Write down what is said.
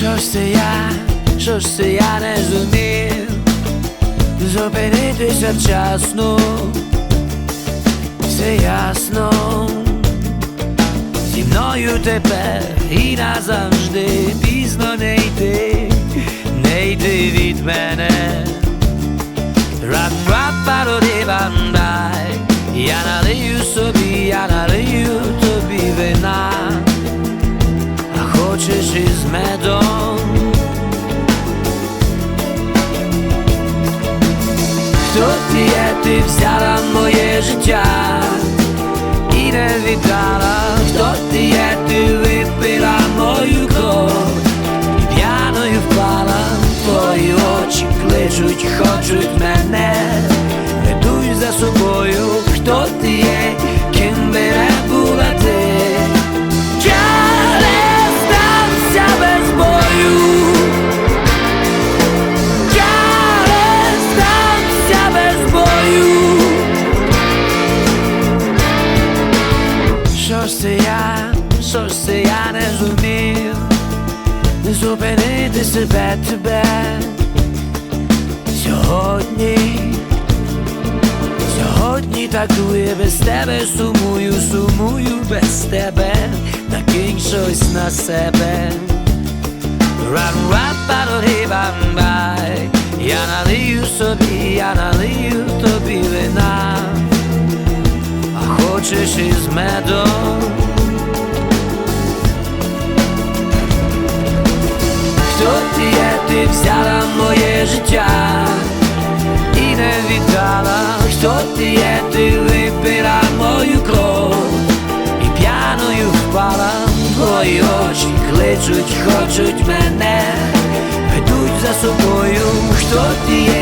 Що ж це я, що ж це я не зумів зупинитися вчасно, все ясно, зі мною тепер і назавжди пізно не йти, не йти від мене. Рад-рад-пародибандай, я налию собі, я налию тобі вина, а хочеш із медом? Хто ти взяла моє життя і не віддала, хто ти є, ти випила мою кров і п'яною впала, твої очі кличуть, хочуть мене, Що ж це я, що ж це я не зумів? Зупинити себе тебе. Сьогодні, сьогодні такує без тебе, сумую, сумую без тебе, накинь щось на себе. Рам-рап-пароди-бам-бай Я налию собі, я налию тобі вина, а хочеш із медом. Є, ти взяла моє життя і не віддала, хто ти є, ти випила мою кров і п'яною впала, твої очі кличуть, хочуть мене, ведуть за собою, хто ти є,